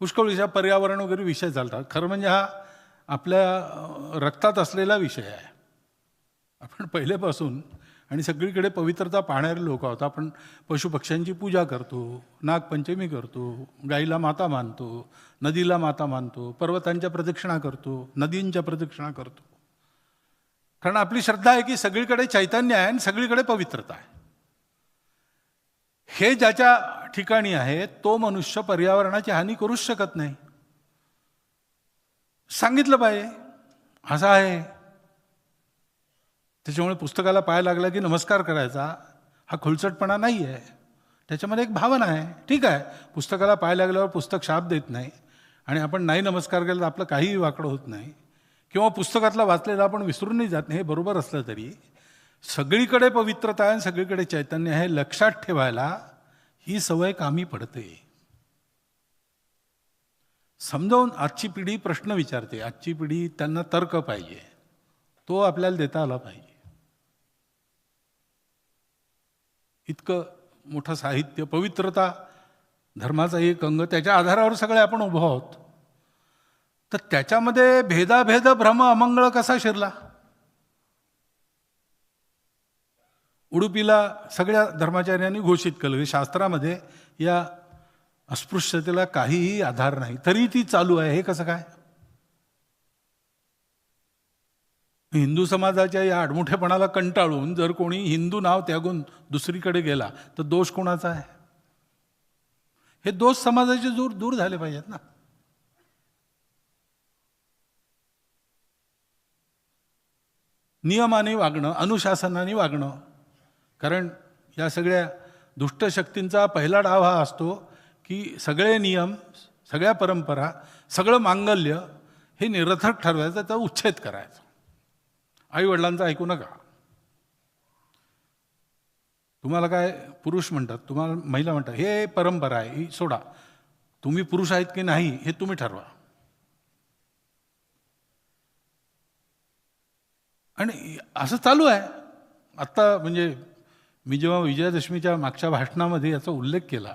पुष्कळ विषय पर्यावरण वगैरे विषय चालतात. खरं म्हणजे हा आपल्या रक्तात असलेला विषय आहे. आपण पहिल्यापासून आणि सगळीकडे पवित्रता पाहणारे लोक आहोत. आपण पशुपक्ष्यांची पूजा करतो नागपंचमी करतो गाईला माता मानतो नदीला माता मानतो पर्वतांच्या प्रदक्षिणा करतो नदींच्या प्रदक्षिणा करतो. कारण आपली श्रद्धा आहे की सगळीकडे चैतन्य आहे आणि सगळीकडे पवित्रता आहे. हे ज्याच्या ठिकाणी आहे तो मनुष्य पर्यावरणाची हानी करूच शकत नाही. सांगितलं पाहिजे असं आहे. त्याच्यामुळे पुस्तकाला पाय लागला की नमस्कार करायचा. हा खुलचटपणा नाही आहे त्याच्यामध्ये एक भावना आहे. ठीक आहे पुस्तकाला पाय लागल्यावर पुस्तक शाप देत नाही आणि आपण नाही नमस्कार केला तर आपलं काहीही वाकडं होत नाही. किंवा पुस्तकातला वाचलेलं आपण विसरूनही जात नाही हे बरोबर असलं तरी. सगळीकडे पवित्रता आहे आणि सगळीकडे चैतन्य आहे हे लक्षात ठेवायला ही सवय कामी पडते? समजावून आजची पिढी प्रश्न विचारते. आजची पिढी त्यांना तर्क पाहिजे. तो आपल्याला देता आला पाहिजे. इतकं मोठं साहित्य पवित्रता धर्माचा एक अंग त्याच्या आधारावर सगळे आपण उभं आहोत. तर त्याच्यामध्ये भेदाभेद भ्रम अमंगळ कसा शिरला? उडुपीला सगळ्या धर्माचार्यांनी घोषित केलं. म्हणजे शास्त्रामध्ये या अस्पृश्यतेला काहीही आधार नाही. तरी ती चालू आहे. हे कसं काय? हिंदू समाजाच्या या आडमुठेपणाला कंटाळून जर कोणी हिंदू नाव त्यागून दुसरीकडे गेला तर दोष कोणाचा आहे? हे दोष समाजाचे दूर दूर झाले पाहिजेत ना. नियमाने वागणं अनुशासनाने वागणं कारण या सगळ्या दुष्ट शक्तींचा पहिला डाव हा असतो की सगळे नियम सगळ्या परंपरा सगळं मांगल्य हे निरर्थक ठरवायचं त्याचा उच्छेद करायचा. आईवडिलांचं ऐकू नका. तुम्हाला काय पुरुष म्हणतात तुम्हाला महिला म्हणतात हे परंपरा आहे ही सोडा. तुम्ही पुरुष आहेत की नाही हे तुम्ही ठरवा. आणि असं चालू आहे. आत्ता म्हणजे मी जेव्हा विजयादशमीच्या मागच्या भाषणामध्ये याचा उल्लेख केला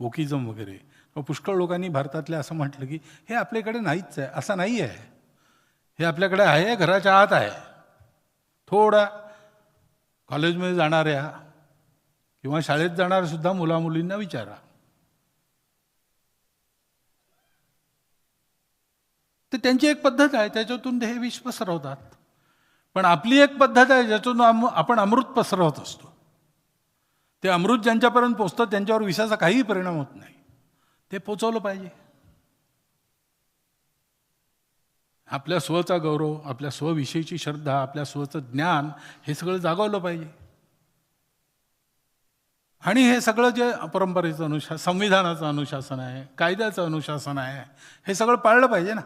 ओकिझम वगैरे पुष्कळ लोकांनी भारतातल्या असं म्हटलं की हे आपल्याकडे नाहीच आहे असं नाही आहे. हे आपल्याकडे आहे घराच्या आत आहे. थोडा कॉलेजमध्ये जाणाऱ्या किंवा शाळेत जाणाऱ्यासुद्धा मुलामुलींना विचारा. तर त्यांची एक पद्धत आहे त्याच्यातून ते हे विष पसरवतात पण आपली एक पद्धत आहे ज्याच्यातून आपण अमृत पसरवत असतो. ते अमृत ज्यांच्यापर्यंत पोचतं त्यांच्यावर विषाचा काहीही परिणाम होत नाही. ते पोचवलं पाहिजे. आपल्या स्वचा गौरव आपल्या स्वविषयीची श्रद्धा आपल्या स्वचं ज्ञान हे सगळं जागवलं पाहिजे. आणि हे सगळं जे परंपरेचं अनुशासन संविधानाचं अनुशासन आहे कायद्याचं अनुशासन आहे हे सगळं पाळलं पाहिजे ना.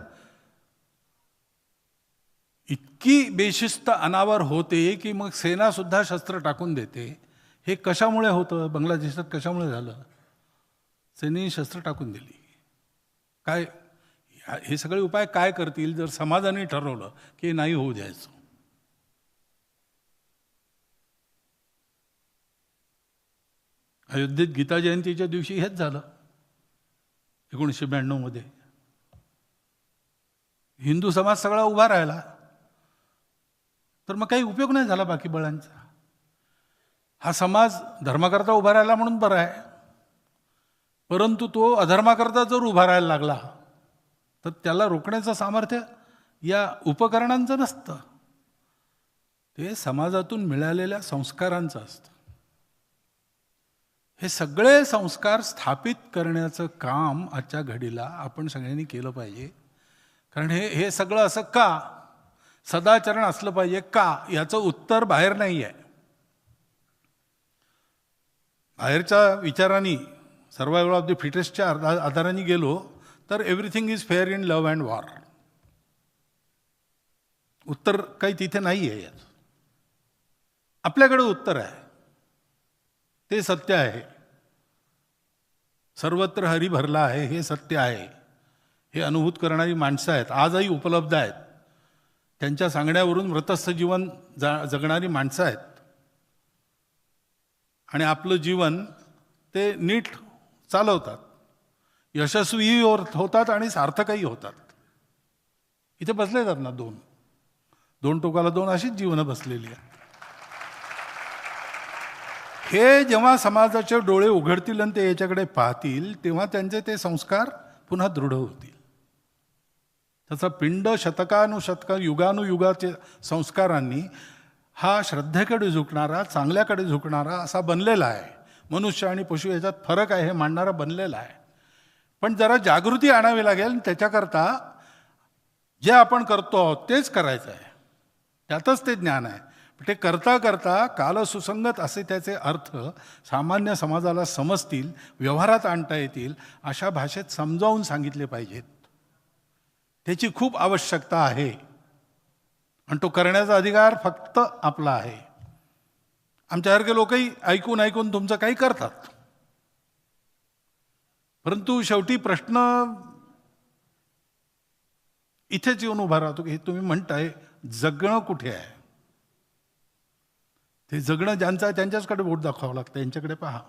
इतकी बेशिस्त अनावर होते की मग सेनासुद्धा शस्त्र टाकून देते. हे कशामुळे होतं? बांगलादेशात कशामुळे झालं? त्यांनी शस्त्र टाकून दिली. काय हे सगळे उपाय काय करतील? जर समाजाने ठरवलं की नाही होऊ द्यायचं. अयोध्येत गीता जयंतीच्या दिवशी हेच झालं. एकोणीसशे ब्याण्णवमध्ये हिंदू समाज सगळा उभा राहिला. तर मग काही उपयोग नाही झाला बाकी बळांचा. हा समाज धर्माकरता उभा राहिला म्हणून बरा आहे. परंतु तो अधर्माकरता जर उभा राहायला लागला तर त्याला रोखण्याचं सामर्थ्य या उपकरणांचं नसतं. ते समाजातून मिळालेल्या संस्कारांचं असतं. हे सगळे संस्कार स्थापित करण्याचं काम आजच्या घडीला आपण सगळ्यांनी केलं पाहिजे. कारण हे हे सगळं असं का? सदाचरण असलं पाहिजे का? याचं उत्तर बाहेर नाही आहे बाहेरच्या विचारांनी सर्वायवल ऑफ द फिटेस्टच्या आधा- आधाराने गेलो तर everything is fair in love and war उत्तर काही तिथे नाही आहे यात. आपल्याकडे उत्तर आहे. ते सत्य आहे. सर्वत्र हरी भरला आहे हे सत्य आहे. हे अनुभूत करणारी माणसं आहेत. आजही उपलब्ध आहेत. त्यांच्या सांगण्यावरून व्रतस्थ जीवन जा जगणारी माणसं आहेत. आणि आपलं जीवन ते नीट चालवतात. यशस्वीही होतात आणि सार्थकही होतात. इथे बसले जात ना दोन. दोन टोकाला दोन अशीच जीवनं बसलेली आहेत. हे जेव्हा समाजाचे डोळे उघडतील आणि ते याच्याकडे पाहतील तेव्हा त्यांचे ते संस्कार पुन्हा दृढ होतील. त्याचा पिंड शतकानुशतक युगानुयुगाच्या संस्कारांनी हा श्रद्धेकडे झुकणारा चांगल्याकडे झुकणारा असा बनलेला आहे. मनुष्य आणि पशु याच्यात फरक आहे हे मांडणारा बनलेला आहे. पण जरा जागृती आणावी लागेल आणि त्याच्याकरता जे आपण करतो आहोत तेच करायचं आहे. त्यातच ते ज्ञान आहे. ते करता करता कालसुसंगत असे त्याचे अर्थ सामान्य समाजाला समजतील व्यवहारात आणता येतील अशा भाषेत समजावून सांगितले पाहिजेत. त्याची खूप आवश्यकता आहे. आणि तो करण्याचा अधिकार फक्त आपला आहे. आमच्यासारखे लोकही ऐकून ऐकून तुमचं काही करतात. परंतु शेवटी प्रश्न इथेच येऊन उभा राहतो की हे तुम्ही म्हणताय जगणं कुठे आहे? ते जगणं ज्यांचं आहे त्यांच्याचकडे बोट दाखवावं लागतं यांच्याकडे पहा.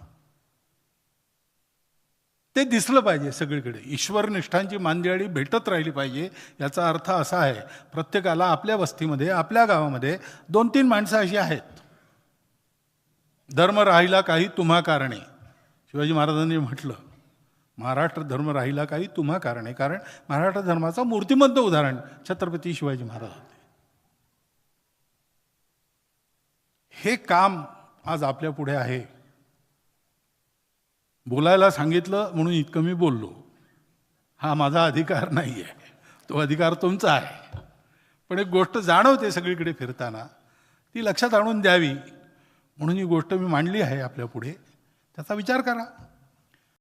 ते दिसलं पाहिजे सगळीकडे. ईश्वरनिष्ठांची मांदियाळी भेटत राहिली पाहिजे याचा अर्थ असा आहे प्रत्येकाला आपल्या वस्तीमध्ये आपल्या गावामध्ये दोन तीन माणसं अशी आहेत. धर्म राहिला काही तुम्हा कारणे. शिवाजी महाराजांनी म्हटलं महाराष्ट्र धर्म राहिला काही तुम्हा कारणे. कारण महाराष्ट्र धर्माचं मूर्तिमंत उदाहरण छत्रपती शिवाजी महाराज होते. हे काम आज आपल्या पुढे आहे. बोलायला सांगितलं म्हणून इतकं मी बोललो. हा माझा अधिकार नाही आहे तो अधिकार तुमचा आहे. पण एक गोष्ट जाणवते सगळीकडे फिरताना. ती लक्षात आणून द्यावी म्हणून ही गोष्ट मी मांडली आहे आपल्यापुढे त्याचा विचार करा.